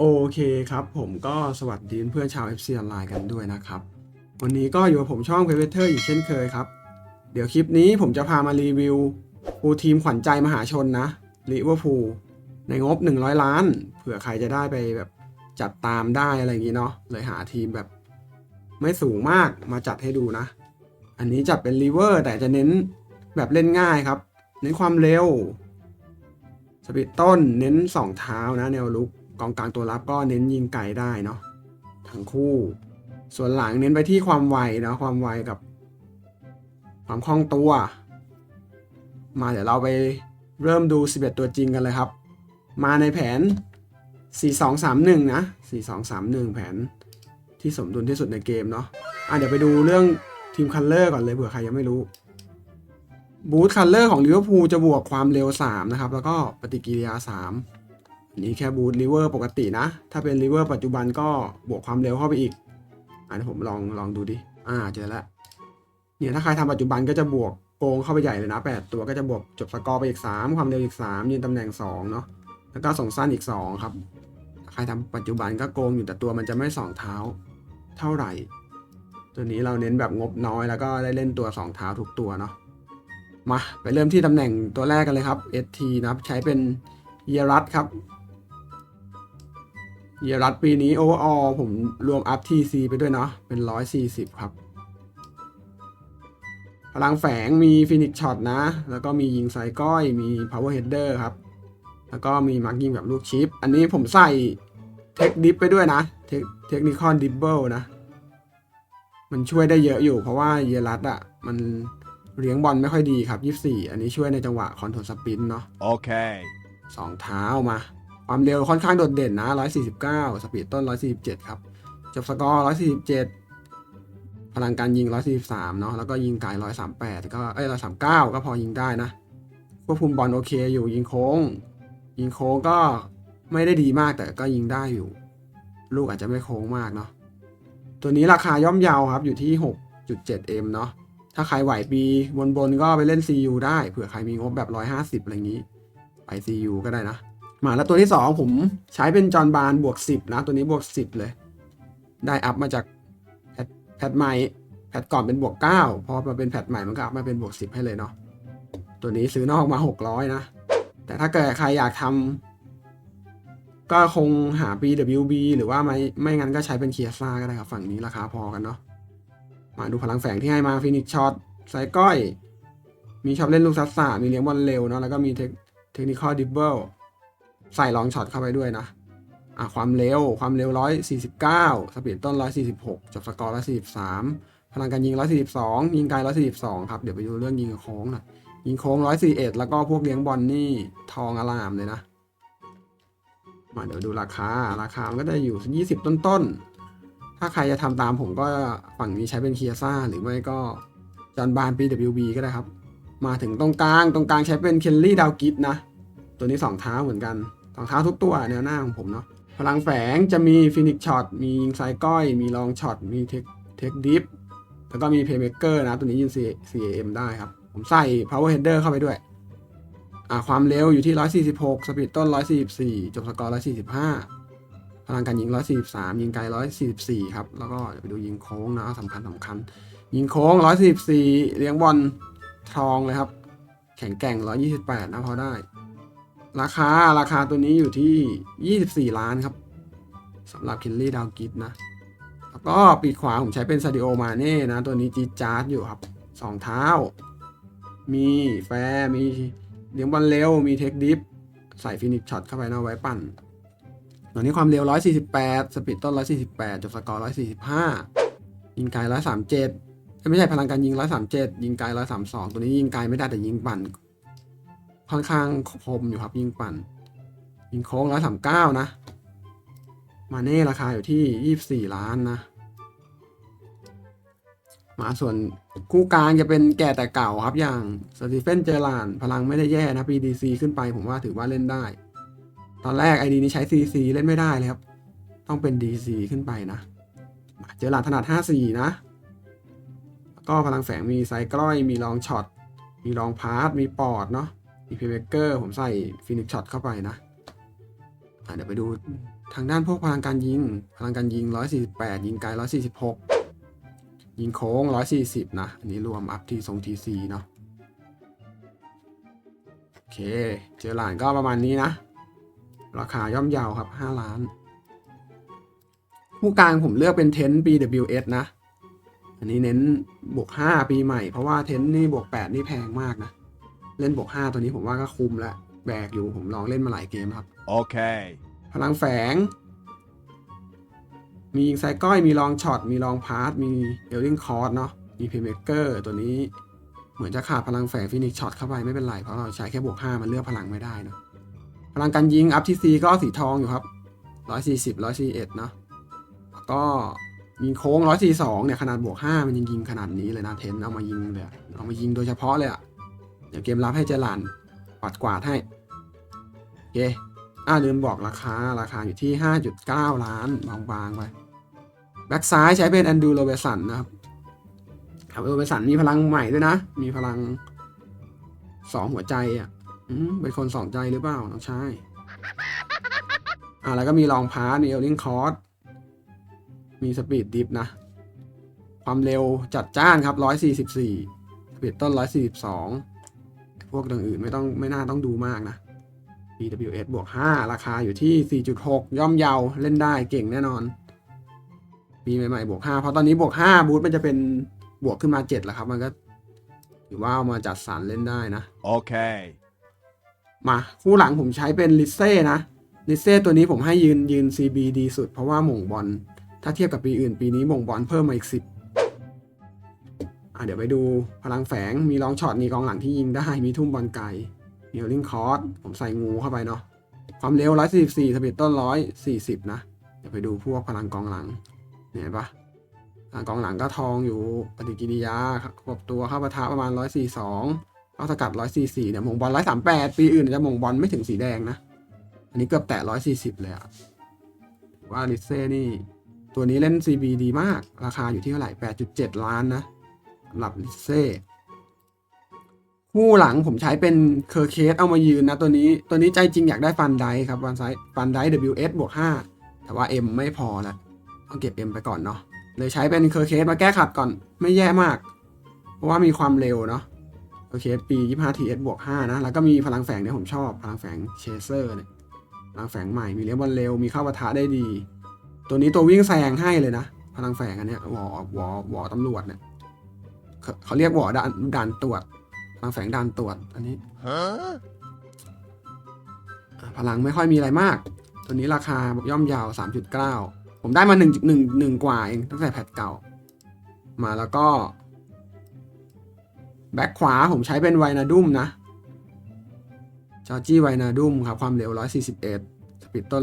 โอเคครับ ผมก็สวัสดีเพื่อนชาว FC ออนไลน์กันด้วยนะครับ วันนี้ก็อยู่กับผมช่อง p r e v e t e r อีกเช่นเคยครับ เดี๋ยวคลิปนี้ผมจะพามารีวิวฟูทีมขวัญใจมหาชนนะลิเวอร์พูลในงบ 100 ล้าน เผื่อใครจะได้ไปแบบจัดตามได้อะไรอย่างนี้เนาะเลยหาทีมแบบไม่สูงมากมาจัดให้ดูนะ อันนี้จัดเป็นรีเวอร์แต่จะเน้นแบบเล่นง่ายครับ เน้นความเร็วสปีดต้นเน้นสองเท้านะแนวลุก กองกลางตัวรับก็เน้นยิงไกลได้เนาะทั้งคู่ ส่วนหลังเน้นไปที่ความไวเนาะความไวกับ ความคล่องตัว มาเดี๋ยวเราไปเริ่มดู 11 ตัวจริงกันเลยครับ มาในแผน 4231 นะ 4231 แผนที่สมดุลที่สุดในเกมเนาะอะเดี๋ยวไปดูเรื่องทีมคัลเลอร์ก่อนเลยเผื่อใครยังไม่รู้บูทคัลเลอร์ของลิเวอร์พูลจะบวกความเร็ว 3 นะครับ แล้วก็ปฏิกิริยา 3 นนี้แค่บูทลิเวอร์ปกตินะ ถ้าเป็นลิเวอร์ปัจจุบันก็บวกความเร็วเข้าไปอีก อะเดี๋ยวผมลองลองดูดิ อ่าเจอแล้วเนี่ยถ้าใครทำปัจจุบันก็จะบวกโกงเข้าไปใหญ่เลยนะ 8 ตัวก็จะบวกจบสกอร์ไปอีก 3 ความเร็วอีก 3 ยืนตำแหน่ง 2 เนาะแล้วก็ส่งสั้นอีก 2 ครับ ใครทำปัจจุบันก็โกงอยู่แต่ตัวมันจะไม่สองเท้าเท่าไหร่ ตัวนี้เราเน้นแบบงบน้อยแล้วก็ได้เล่นตัวสองเท้าทุกตัวเนาะมาไปเริ่มที่ตำแหน่งตัวแรกกันเลยครับ ST นะครับใช้เป็นเยรัตครับ เยรัตปีนี้ overall ผมรวมอัพ TC ไปด้วยเนาะเป็น140ครับ พลังแฝงมีฟินิกช็อตนะ แล้วก็มียิงไซก้อยมี power header ครับ แล้วก็มีมาร์กยิงแบบลูกชิป อันนี้ผมใส่เทคดิฟไปด้วยนะ เทคเทคนิคอนดิบเบิลนะ มันช่วยได้เยอะอยู่ เพราะว่าเยรัตอะมันเลี้ยงบอลไม่ค่อยดีครับ 24 อันนี้ช่วยในจังหวะคอนโทรลสปินเนาะ Okay. สองเท้ามา ความเร็วค่อนข้างโดดเด่นนะ 149 สปีดต้น 147 ครับ จบสกอร์ 147 พลังการยิง 143 เนาะ แล้วก็ยิงไกล138 ก็ เอ้ย 139 ก็พอยิงได้นะ ควบคุมบอลโอเคอยู่ ยิงโค้ง ยิงโค้งก็ไม่ได้ดีมากแต่ก็ยิงได้อยู่ ลูกอาจจะไม่โค้งมากเนาะ ตัวนี้ราคาย่อมเยาวครับ อยู่ที่ 6.7M เนาะ ถ้าใครไหวปีบนๆก็ไปเล่น CU ได้ เผื่อใครมีงบแบบ 150 อะไรอย่างนี้ ไป CU ก็ได้นะ มาแล้วตัวที่ 2 ผมใช้เป็นจอห์นบานบวก 10 นะ ตัวนี้บวก 10 เลย ได้อัพมาจากแพทใหม่แพทก่อนเป็นบวก 9 พอมาเป็นแพทใหม่มันก็อัพมาเป็นบวก 10 ให้เลยเนาะตัวนี้ซื้อนอกมา 600 นะ แต่ถ้าเกิดใครอยากทำก็คงหา BWB หรือว่าไม่ไม่งั้นก็ใช้เป็นเคียซ่าก็ได้ครับ ฝั่งนี้ราคาพอกันเนาะมาดูพลังแฝงที่ให้มาฟินิกช็อตไซก้อย มีชอบเล่นลูกซัสซามีเลี้ยงบอลเร็วเนาะแล้วก็มีเทคเทคนิคอลดิบเบิล ใส่ลองช็อตเข้าไปด้วยนะอะความเร็วความเร็ว 149 สปีดต้น 146 จบสกอร์ 143 พลังการยิง 142 ยิงไกล 142 ครับ เดี๋ยวไปดูเรื่องยิงโค้งหน่อยยิงโค้ง 141 แล้วก็พวกเลี้ยงบอลนี่ทองอลามเลยนะ มาเดี๋ยวดูราคา ราคามันก็จะอยู่ 20 ต้นๆ ถ้าใครจะทำตามผมก็ฝั่งนี้ใช้เป็นเคียซ่าหรือไม่ก็จอนบาน PWB ก็ได้ครับ มาถึงตรงกลาง ตรงกลางใช้เป็นเคนลี่ดาวกิทนะ ตัวนี้สองเท้าเหมือนกันสองเท้าทุกตัวแนวหน้าของผมเนาะพลังแฝงจะมีฟินิกช็อตมียิงไซก้อย มีลองช็อตมีเทคเทคดิฟแล้วก็มีเพย์เมเกอร์นะตัวนี้ยิง CAM ได้ครับ ผมใส่ power header เข้าไปด้วยอ่าความเร็วอยู่ที่ 146 สปีดต้น 144 จบสกอร์ 145 พลังการยิง 143 ยิงไกล 144 ครับ แล้วก็เดี๋ยวไปดูยิงโค้งนะสำคัญสำคัญ ยิงโค้ง 144 เลี้ยงบอลทองเลยครับ แข็งแกร่ง 128 นะพอได้ ราคาราคาตัวนี้อยู่ที่ 24 ล้านครับสำหรับคินลี่ดาวกิฟนะ แล้วก็ปีกขวาผมใช้เป็นซาดิโอมาเน่นะ ตัวนี้จีจาร์ดอยู่ครับสองเท้า มีแฟร์มีเลี้ยงบอลเร็ว มีเทคดิฟ ใส่ฟินิกช็อตเข้าไปนะไว้ปั่นตัวนี้ความเร็ว 148 สปีดต้น 148 จบสกอร์ 145 ยิงไกล 137 ไม่ใช่พลังการยิง 137 ยิงไกล 132 ตัวนี้ยิงไกลไม่ได้แต่ยิงปั่น ค่อนข้างคมอยู่ครับ ยิงปั่น ยิงโค้ง139นะ มาเน่ราคาอยู่ที่24ล้านนะ มาส่วนคู่กลางจะเป็นแก่แต่เก่าครับ อย่างสตีเฟนเจอร์ลานพลังไม่ได้แย่นะ PDC ขึ้นไปผมว่าถือว่าเล่นได้ ตอนแรก ID นี้ใช้ CC เล่นไม่ได้เลยครับ ต้องเป็น DC ขึ้นไปนะเจอหลานถนัด54 นะก็พลังแฝงมีไซกล้อย มีลองช็อต มีลองพาร์ทมีปอดเนาะ มีเพย์เมเกอร์ผมใส่ฟินิกช็อตเข้าไปนะอะเดี๋ยวไปดูทางด้านพวกพลังการยิง พลังการยิง 148 ยิงไกล 146 ยิงโค้ง 140 นะ อันนี้รวมอัพที่ทรง TC เนาะโอเค เจอหลานก็ประมาณนี้นะ ราคาย่อมเยาวครับ 5 ล้าน ผู้กลางผมเลือกเป็นเทน BWS นะ อันนี้เน้นบวก 5 ปีใหม่ เพราะว่าเทนนี่บวก 8 นี่แพงมากนะ เล่นบวก5ตัวนี้ผมว่าก็คุ้มแล้วแบกอยู่ผมลองเล่นมาหลายเกมครับ Okay. พลังแฝง มียิงไซก้อยมีลองช็อต มีลองพาร์ทมีเอลลิงคอร์สเนาะมีเพย์เมเกอร์ตัวนี้เหมือนจะขาดพลังแฝงฟินิกช็อตเข้าไปไม่เป็นไร เพราะเราใช้แค่บวก5มันเลือกพลังไม่ได้เนาะพลังการยิงอัพทีซีก็สีทองอยู่ครับ140 141เนาะแล้วก็ยิงโค้ง142เนี่ยขนาดบวก5มันยังยิงขนาดนี้เลยนะเทนเอามายิงเลยอะเอามายิงโดยเฉพาะเลยอะ เดี๋ยวเกมรับให้เจรันปัดกวาดให้ โอเคอ่าลืมบอกราคา ราคาอยู่ที่ 5.9 ล้านบางๆไป แบ็กซ้ายใช้เป็นแอนดูโรเบสันนะครับครับโรเบสันมีพลังใหม่ด้วยนะ มีพลังสองหัวใจอะอเป็นคนสองใจหรือเปล่าน้องชายอ่าแล้วก็มีลองพาร์มีเอลลิงคอร์สมีสปีดดิฟนะ ความเร็วจัดจ้านครับ 144สปีดต้น 142 พวกอย่างอื่นไม่ต้องไม่น่าต้องดูมากนะ BWS บวก 5 ราคาอยู่ที่ 4.6 ย่อมเยาเล่นได้เก่งแน่นอน ปีใหม่ๆบวก 5 เพราะตอนนี้บวก 5 บูทมันจะเป็นบวกขึ้นมา7แล้วครับ มันก็ถือว่าเอามาจัดสรรเล่นได้นะ Okay. มาคู่หลังผมใช้เป็นลิเซ่นะลิเซ่ตัวนี้ผมให้ยืนยืน CB ดีสุด เพราะว่าหม่งบอลถ้าเทียบกับปีอื่นปีนี้หม่งบอลเพิ่มมาอีก 10 อะเดี๋ยวไปดูพลังแฝงมีลองช็อตมีกองหลังที่ยิงได้มีทุ่มบอลไกลมีลิงคอร์สผมใส่งูเข้าไปเนาะความเร็ว 144สปีดต้น 140 นะ เดี๋ยวไปดูพวกพลังกองหลังเห็นปะกองหลังก็ทองอยู่ปฏิกิริยาควบตัวเข้าปะทะประมาณ 142เอาสกัด 144เนี่ยมงบอล 138 ปีอื่นจะมงบอลไม่ถึงสีแดงนะ อันนี้เกือบแตะ 140 เลยอะว่าลิเซ่นี่ ตัวนี้เล่น CB ดีมาก ราคาอยู่ที่เท่าไหร่ 8.7 ล้านนะ หรับลิเซ่คู่หลังผมใช้เป็นเคอร์เคสเอามายืนนะตัวนี้ตัวนี้ใจจริงอยากได้ฟันไดครับวันไซฟันได WS บวก5แต่ว่า M ไม่พอละต้องเก็บ M ไปก่อนเนาะเลยใช้เป็นเคอร์เคสมาแก้ขัดก่อนไม่แย่มาก เพราะว่ามีความเร็วเนาะโอเคปี 25 TS บวก5นะแล้วก็มีพลังแฝงเนี่ยผมชอบ พลังแฝงเชเซอร์เนี่ยพลังแฝงใหม่มีเลี้ยงบอลเร็วมีเข้าปะทะได้ดี ตัวนี้ตัววิ่งแซงให้เลยนะ พลังแฝงอันเนี้ยวอวอวอตำรวจเนี่ย เขาเขาเรียกวอด่านด่านตรวจพลังแฝงด่านตรวจอันนี้พลังไม่ค่อยมีอะไรมาก ตัวนี้ราคาย่อมยาว 3.9 ผมได้มา 1 1 1 กว่าเองตั้งแต่แพทเก่า มาแล้วก็ แบ็คขวาผมใช้เป็นไวนาดุมนะจอจี้ไวนาดุมครับ ความเร็ว 141 สปีดต้น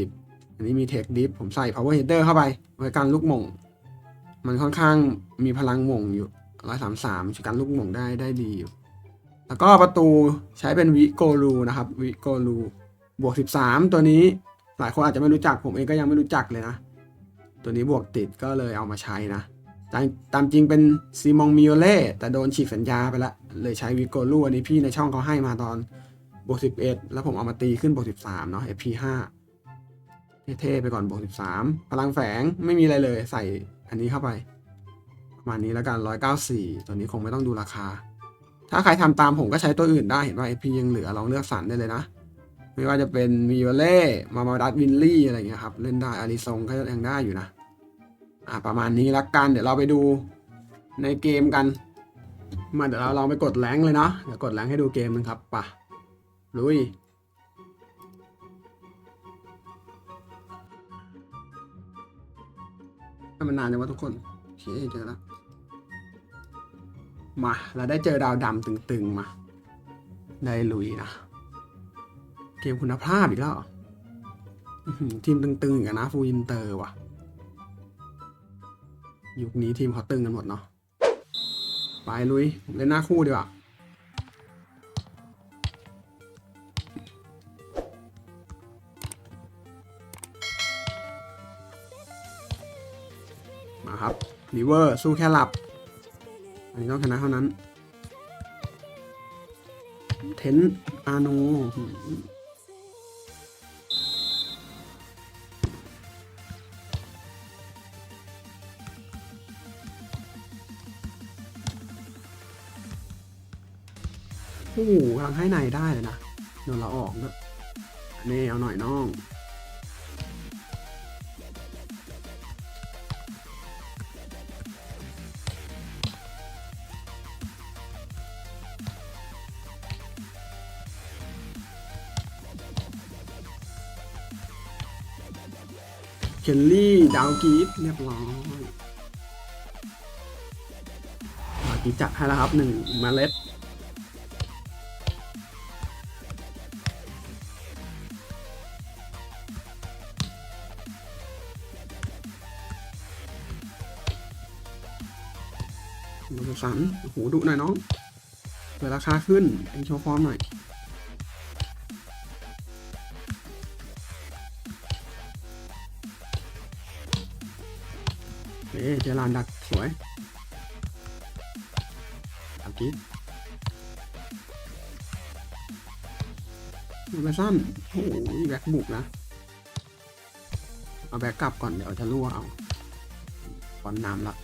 140 อันนี้มีเทคดิฟผมใส่ power header เข้าไปไว้กันลูกหม่งมันค่อนข้างมีพลังหม่งอยู่ 133ช่วยกันลูกหม่งได้ได้ดีอยู่ แล้วก็ประตูใช้เป็นวิโกลูนะครับวิโกลูบวก13ตัวนี้หลายคนอาจจะไม่รู้จักผมเองก็ยังไม่รู้จักเลยนะ ตัวนี้บวกติดก็เลยเอามาใช้นะตามตามจริงเป็นซีมองมิโอเล่แต่โดนฉีกสัญญาไปล้วเลยใช้วิโกลูอันนี้พี่ในช่องเขาให้มาตอนบวก11แล้วผมเอามาตีขึ้นบวก13เนาะ FP5 เท่ๆไปก่อนบวก13พลังแฝงไม่มีอะไรเลยใส่อันนี้เข้าไป ประมาณนี้แล้วกัน 194 ตัวนี้คงไม่ต้องดูราคา ถ้าใครทำตามผมก็ใช้ตัวอื่นได้เห็นว่า FP ยังเหลือลองเลือกสรรได้เลยนะ ไม่ว่าจะเป็นมิโอเล่มามาดัตวินลี่อะไรอย่างเงี้ยครับ เล่นได้อาริซงก็ยังได้อยู่นะ อ่าประมาณนี้ละกัน เดี๋ยวเราไปดูในเกมกัน มาเดี๋ยวเราลองไปกดแรงเลยเนาะเดี๋ยวกดแรงให้ดูเกมนึงครับป่ะลุยมันนานจังวะทุกคนโอเคเจอแล้ว มาเราได้เจอดาวดำตึงๆมา ได้ลุยนะ เกมคุณภาพอีกแล้วทีมตึงๆอีกันนะฟูอินเตอร์ว่ะ ยุคนี้ทีมเขาตึงกันหมดเนาะไปลุยผมเล่นหน้าคู่ดีกว่ามาครับลิเวอร์สู้แค่หลับ นนี้ต้องชนะเท่านั้น เทนอาโนโอ้โหกำลังให้ในได้เลยนะโดนเราออกด้วยนี่เอาหน่อยน้อง ลลี่ ดาวกีฟเรียบร้อยดาวกีฟจัดให้แล้วครับหนึ่งเมล็ดดูสันโอ้โหดุหน่อยน้องเปิดราคาขึ้นเองโชว์ฟอร์มหน่อย เอ๊เจรานดักสวยเอากิ๊ดมันไปสั้นโอ้โหแบ็กบุกนะ เอาแบ็กกลับก่อน เดี๋ยวจะรั่วเอาบอลน้ำละ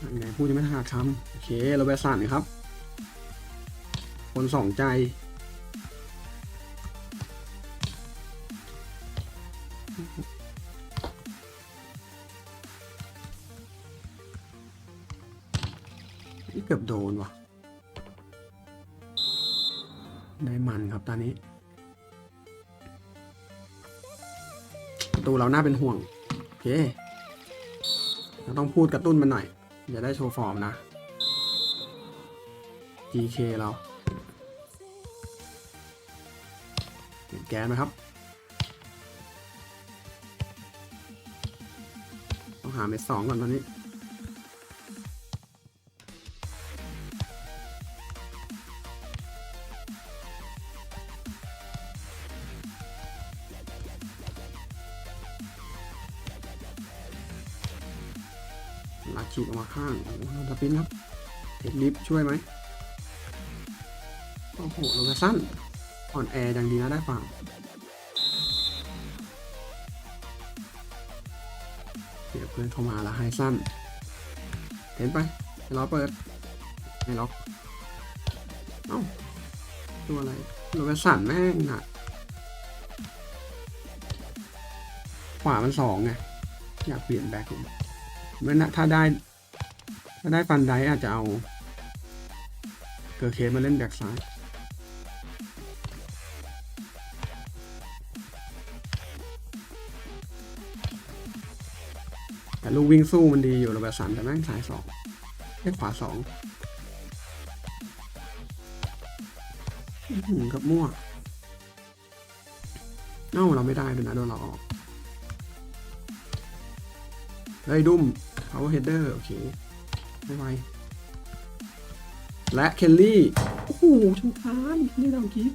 อันไงพูดจะไม่ถนัดคำโอเค เราไปสั่นครับ คนสองใจ น่าเป็นห่วงโอเคเราต้องพูดกระตุ้นมันหน่อยอย่าได้โชว์ฟอร์มนะ GK เราเห็นแกนไหมครับ ต้องหาเม็ดสองก่อนตอนนี้ ข้างโอ้โหสปินครับเทคลิฟช่วยไหมโอ้โหโลกาสั้นอ่อนแออย่างดีนะได้ฟังเดี๋ยวเพื่อนเข้ามาแล้วให้สั้นเห็นไปเดี๋ยวเราเปิดไม่ล็อก เอ้า ตัวอะไรโลกาสั้นแม่งหนักขวามันสองไง อยากเปลี่ยนแบ็คผมไม่นะถ้าได้ ถ้าได้ฟันได้อาจจะเอา เกอร์เคสมาเล่นแบ็กซ้ายแต่ลูกวิ่งสู้มันดีอยู่ระเบิดสามแต่แม่งสายสองได้ขวาสองหือกับมั่วเอ้าเราไม่ได้ด้วยนะโดนเราออกเฮ้ยดุ้ม power header โอเค ไม่ไหวและเคลลี่ โอ้โหชุนคานนี่เราคิด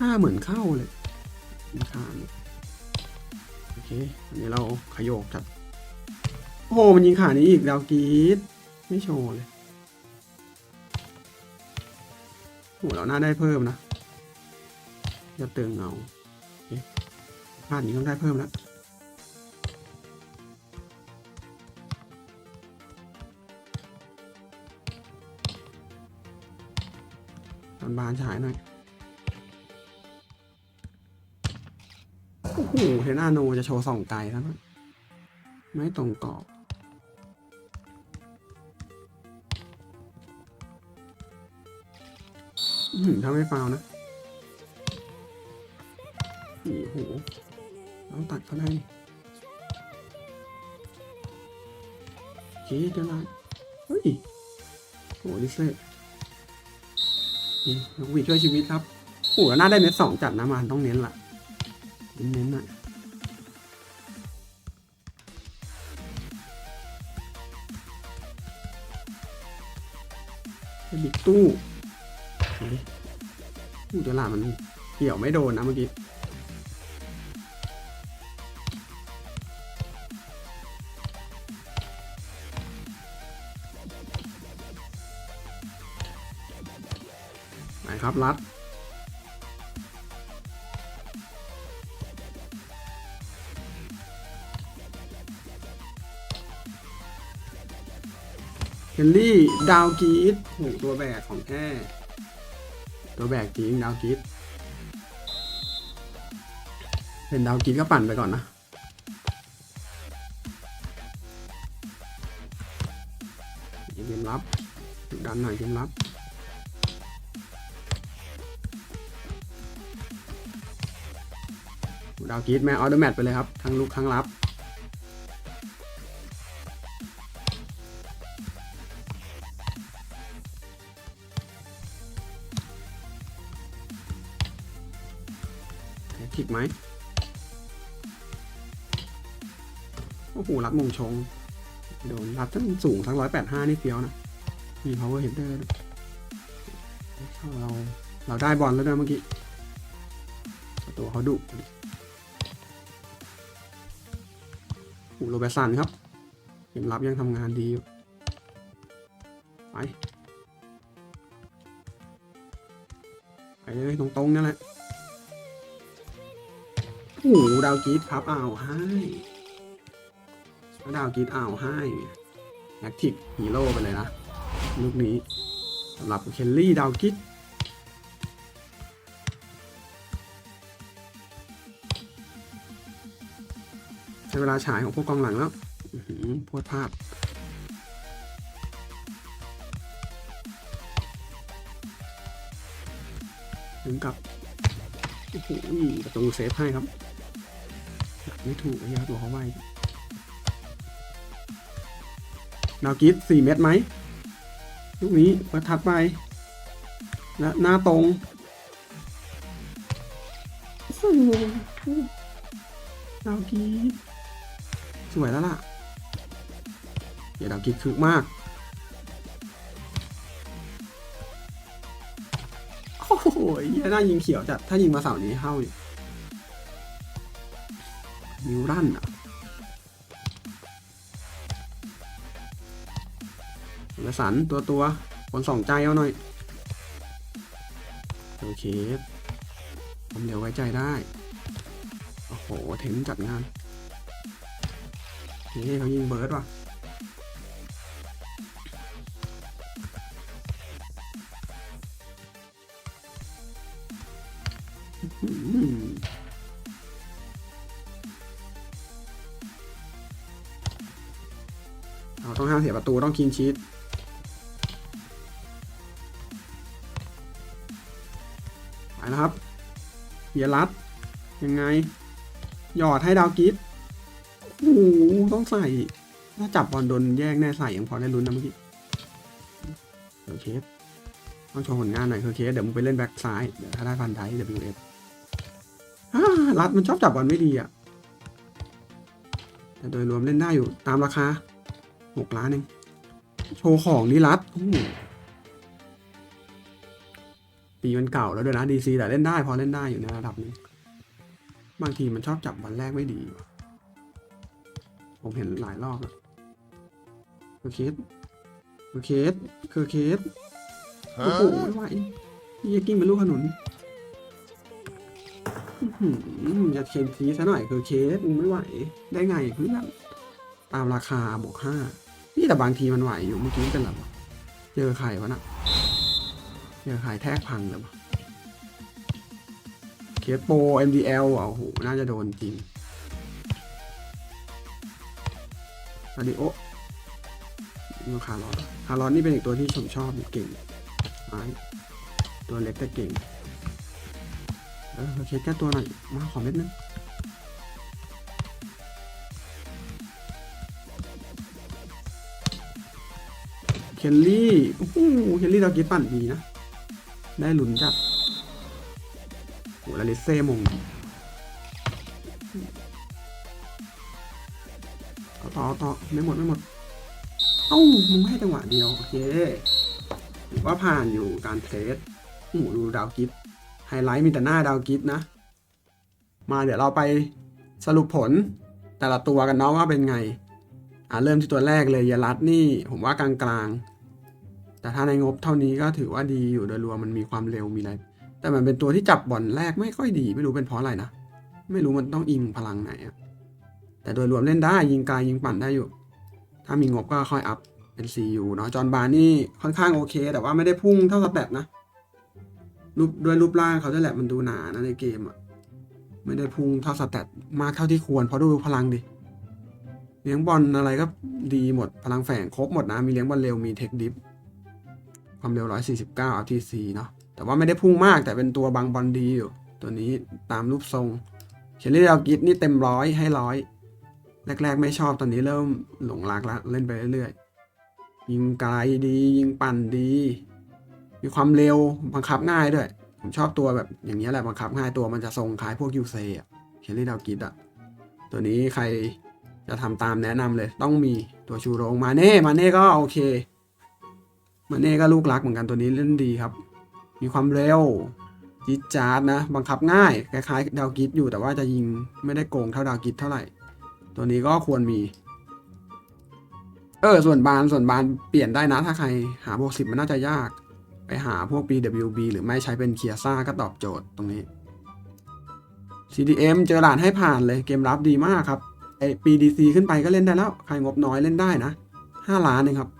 ห้าเหมือนเข้าเลยชุนคานโอเค อันนี้เราขยโยกจัดโอ้โห มันยิงขานี้อีกดาวกีดไม่โชว์เลยโอ้โหเราน่าได้เพิ่มนะจะเติงเอาพลาดนี้ต้องได้เพิ่มแล้ว นบานฉายหน่อย โอ้โหเทนาโนจะโชว์ส่องไกลแล้วนะไม่ตรงกรอบถ้าไม่ฟาวนะ โอ้โหต้องตัดเขาได้โอเคเดี๋ยวละเฮ้ยโอ้ดิสเลย นกหวีดช่วยชีวิตครับโอ้หแล้วน่าได้เม็ดสองจัดนะมันต้องเน้นละเน้นๆหน่อยไปบิดตู้เอาดิตู้เดี๋ยวหลามันเกี่ยวไม่โดนนะเมื่อกี้ ครับรัด เฮนรี่ ดาวกีดโหตัวแบกของแท้ตัวแบกจริงดาวกีดเป็นดาวกีดก็ปั่นไปก่อนนะเกมรับดันหน่อยเกมรับาวกีดแม่ออเดอร์แมทไปเลยครับทั้งลุกทั้งรับแท็กทิกไหมโอ้โหรับมงชงโดนรับทั้งสูงทั้งร้อยแปดห้านี่เฟี้ยวนะ มี power header ด้วยเรา เราได้บอลแล้วนะเมื่อกี้ ตัวเขาดุ โรเบสันครับเกมรับยังทำงานดี ไป ไปเลยตรงๆนั่นแหละโอ้โหดาวกีดพับอ่าวให้ดาวกีดอ่าวให้แอคทีฟฮีโร่ไปเลยนะลูกนี้สำหรับเคลลี่ดาวกรีด ช้เวลาฉายของพวกกองหลังแล้วอื้อหือโพดพลาดถึงกับโอ้โหประตูเซฟให้ครับ ไม่ถูกไอ้ยาตัวเขาไวดาวกิฟสี่เม็ดไหมลูกนี้ประทัดไป และหน้าตรง สวยแล้วล่ะเดี๋ยวดาวกิฟคึกมากโอ้โหเหี้ยน่ายิงเขียวจัดถ้ายิงมาเสานี้เข้าอยู่นิวรันอะเอกสันตัวตัวคนสองใจเอาหน่อย โอเค ผมเดี๋ยวไว้ใจได้ โอ้โห เทนจัดงาน เฮ้ยเขายิงเบิร์ดว่ะเราต้องห้ามเสียประตูต้องคินชีตไปแล้วครับเฮียรัดยังไง หยอดให้ดาวกิฟ โอ้โหต้องใส่ ถ้าจับบอลโดนแย่งแน่ใส่ยังพอได้ลุ้นนะเมื่อกี้โอเคสต้องโชว์ผลงานหน่อยคือเคสเดี๋ยวมึงไปเล่นแบ็กซ้าย เดี๋ยวถ้าได้พันไทย WF อ่ารัดมันชอบจับบอลไม่ดีอะ แต่โดยรวมเล่นได้อยู่ตามราคาหกล้านเอง โชว์ของนี่รัดปีมันเก่าแล้วด้วยนะดีซีแต่เล่นได้พอเล่นได้อยู่ในระดับนึงบางทีมันชอบจับบอลแรกไม่ดีว่ ผมเห็นหลายรอบแล้วคือเคสคือเคสคือเคสโอ้โหไม่ไหวยี่กิ้งเป็นลูกขนุนอื้อหือจะเคนทีซะหน่อยคือเคสมึงไม่ไหว ได้ไงเพื่อนตามราคาบวกห้านี่แต่บางทีมันไหวอยู่เมื่อกี้เป็นไรวะเจอใครวะน่ะเจอใครแทกพังเลยวะเคสโปร MDL อะโอ้โหน่าจะโดนจริง อดีโอนี่คาร์ลอนคาร์ลอนนี่เป็นอีกตัวที่ผมชอบเก่งไม้ตัวเล็กแต่เก่ง เออเช็คแก้ตัวหน่อย มาขอเม็ดนึงเคลลี่โอ้โหเคลลี่เรากิฟปั่นดีนะ ได้หลุนจัดโหแล้วเลสเซ่มง ต่อต่อไม่หมดไม่หมดเอ้ามึงให้จังหวะเดียวโอเคถือว่าผ่านอยู่การเทสโอ้โหดูดาวกิฟไฮไลท์มีแต่หน้าดาวกิฟนะ มาเดี๋ยวเราไปสรุปผลแต่ละตัวกันเนาะว่าเป็นไง อ่าเริ่มที่ตัวแรกเลยยารัตนี่ ผมว่ากลางๆ แต่ถ้าในงบเท่านี้ก็ถือว่าดีอยู่โดยรวมมันมีความเร็วมีอะไร แต่มันเป็นตัวที่จับบอลแรกไม่ค่อยดี ไม่รู้เป็นเพราะอะไรนะ ไม่รู้มันต้องอิงพลังไหนอะ แต่โดยรวมเล่นได้ยิงไกลยิงปั่นได้อยู่ ถ้ามีงบก็ค่อยอัพเป็น CU เนาะจอห์นบาร์นี่ค่อนข้างโอเค แต่ว่าไม่ได้พุ่งเท่าสแตทนะรูปด้วยรูปร่างเขาด้วยแหละมันดูหนานะในเกมอะไม่ได้พุ่งเท่าสแตทมากเท่าที่ควร เพราะดูพลังดิเลี้ยงบอลอะไรก็ดีหมดพลังแฝงครบหมดนะ มีเลี้ยงบอลเร็วมีเทคดิฟความเร็ว 149 RTC เนาะแต่ว่าไม่ได้พุ่งมากแต่เป็นตัวบังบอลดีอยู่ ตัวนี้ตามรูปทรงเชลลี่ดาวกิทนี่เต็มร้อยให้ร้อย แรก ๆ ไม่ชอบตอนนี้เริ่มหลงรักแล้วเล่นไปเรื่อยๆยิงไกลดี ยิงปั่นดี มีความเร็วบังคับง่ายด้วย ผมชอบตัวแบบอย่างนี้แหละบังคับง่ายตัวมันจะทรงคล้ายพวกยูเซอะเชลลี่ดาวกิทอะตัวนี้ใครจะทำตามแนะนำเลย ต้องมีตัวชูโรงมาเน่มาเน่ก็โอเค มาเน่ก็ลูกรักเหมือนกันตัวนี้เล่นดีครับ มีความเร็วจิดจาร์ดนะ บังคับง่าย คล้ายๆดาวกิทอยู่แต่ว่าจะยิงไม่ได้โกงเท่าดาวกิทเท่าไหร่ ตัวนี้ก็ควรมี เออ ส่วนบานส่วนบานเปลี่ยนได้นะ ถ้าใครหาบวกสิบมันน่าจะยาก ไปหาพวก BWB หรือไม่ใช้เป็นเคียซ่าก็ตอบโจทย์ตรงนี้ CDM เจอหลานให้ผ่านเลยเกมรับดีมากครับไอ PDC ขึ้นไปก็เล่นได้แล้ว ใครงบน้อยเล่นได้นะ5ล้านเองครับ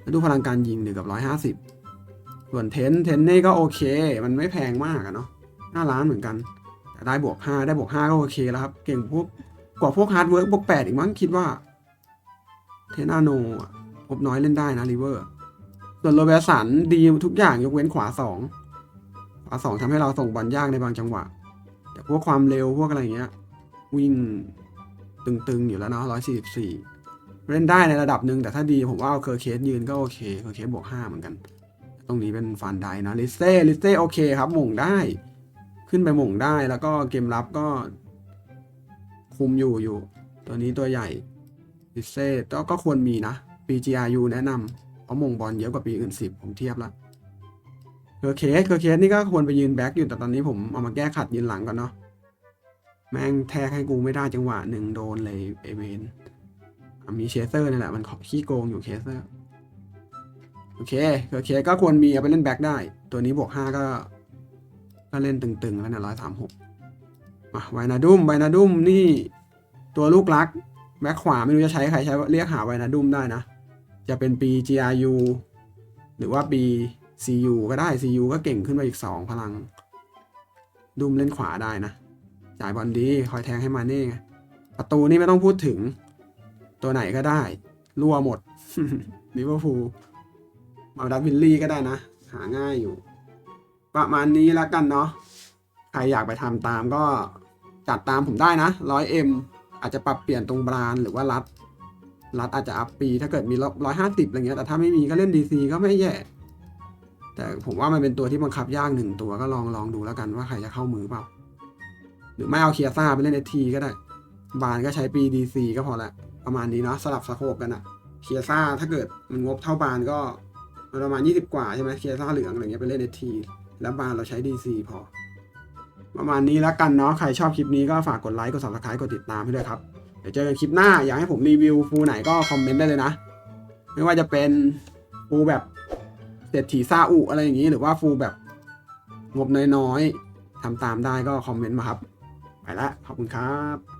แล้วดูพลังการยิงหนึ่งกับ150ส่วนเทนเทนนี่ก็โอเค มันไม่แพงมากอะเนาะ5ล้านเหมือนกัน แต่ได้บวก5ได้บวก5ก็โอเคแล้วครับ เก่งพวก กว่าพวกฮาร์ดเวิร์กบวกแปดอีกมั้งคิดว่าเทนาโนอะพบน้อยเล่นได้นะริเวอร์ส่วนโรเบสันดีทุกอย่างยกเว้นขวาสองขวาสองทำให้เราส่งบอลยากในบางจังหวะ แต่พวกความเร็วพวกอะไรเงี้ย วิ่งตึงๆอยู่แล้วเนาะร้อยสี่สิบสี่เล่นได้ในระดับหนึ่งแต่ถ้าดีผมว่าเอาเคอร์เคสยืนก็โอเคเคอร์เคสบวกห้าเหมือนกัน ตรงนี้เป็นฟันไดนะลิเซ่ลิเซ่โอเคครับหม่งได้ ขึ้นไปหม่งได้แล้วก็เกมรับก็ คุมอยู่อยู่ ตัวนี้ตัวใหญ่ดิเซ่ก็ก็ควรมีนะ PGRU แนะนำเพราะมงบอลเยอะกว่าปีอื่นสิบผมเทียบละเคอร์เคสเคอร์เคสนี่ก็ควรไปยืนแบ็กอยู่แต่ตอนนี้ผมเอามาแก้ขัดยืนหลังก่อนเนาะแม่งแทกให้กูไม่ได้จังหวะหนึ่งโดนเลยเอเวนมีเชเซอร์นี่แหละมันขี้โกงอยู่เคเซอร์โอเคเคอร์เคสก็ควรมีเอาไปเล่นแบ็กได้ ตัวนี้บวกห้าก็ ก็เล่นตึงๆ แล้วเนี่ยร้อยสามหก มาไวนาดุมไวนาดุมนี่ตัวลูกรักแบ็คขวาไม่รู้จะใช้ใครใช้เรียกหาไวนาดุมได้นะ จะเป็นปี GRU หรือว่าปี CU ก็ได้ CU ก็เก่งขึ้นไปอีก 2 พลัง ดุมเล่นขวาได้นะ จ่ายบอลดี คอยแทงให้มาเน่ประตูนี่ไม่ต้องพูดถึง ตัวไหนก็ได้ รั่วหมดลิเวอร์พูลมาดับวิลลี่ก็ได้นะ หาง่ายอยู่ ประมาณนี้แล้วกันเนาะใครอยากไปทำตามก็ จัดตามผมได้นะร้อยเอ็มอาจจะปรับเปลี่ยนตรงบรานหรือว่ารัด รัดอาจจะอัพปี ถ้าเกิดมีร้อยห้าสิบอะไรเงี้ยแต่ถ้าไม่มีก็เล่นดีซีก็ไม่แย่ แต่ผมว่ามันเป็นตัวที่บังคับยากหนึ่งตัวก็ลองลองดูแล้วกันว่าใครจะเข้ามือเปล่า หรือไม่เอาเคียซ่าไปเล่นเอทีก็ได้ บานก็ใช้ปีดีซีก็พอละประมาณนี้เนาะสลับสโคบกันอะเคียซ่าถ้าเกิดมันงบเท่าบานก็ประมาณยี่สิบกว่าใช่ไหมเคียซ่าเหลืองอะไรเงี้ยไปเล่นเอทีแล้วบานเราใช้ดีซีพอ ประมาณนี้แล้วกันเนาะใครชอบคลิปนี้ก็ฝากกดไลค์กด subscribe กดติดตามให้ด้วยครับเดี๋ยวเจอกันคลิปหน้าอยากให้ผมรีวิวฟูไหนก็คอมเมนต์ได้เลยนะ ไม่ว่าจะเป็นฟูแบบเศรษฐีซาอุอะไรอย่างนี้ หรือว่าฟูแบบงบน้อยๆทำตามได้ก็คอมเมนต์มาครับ ไปละขอบคุณครับ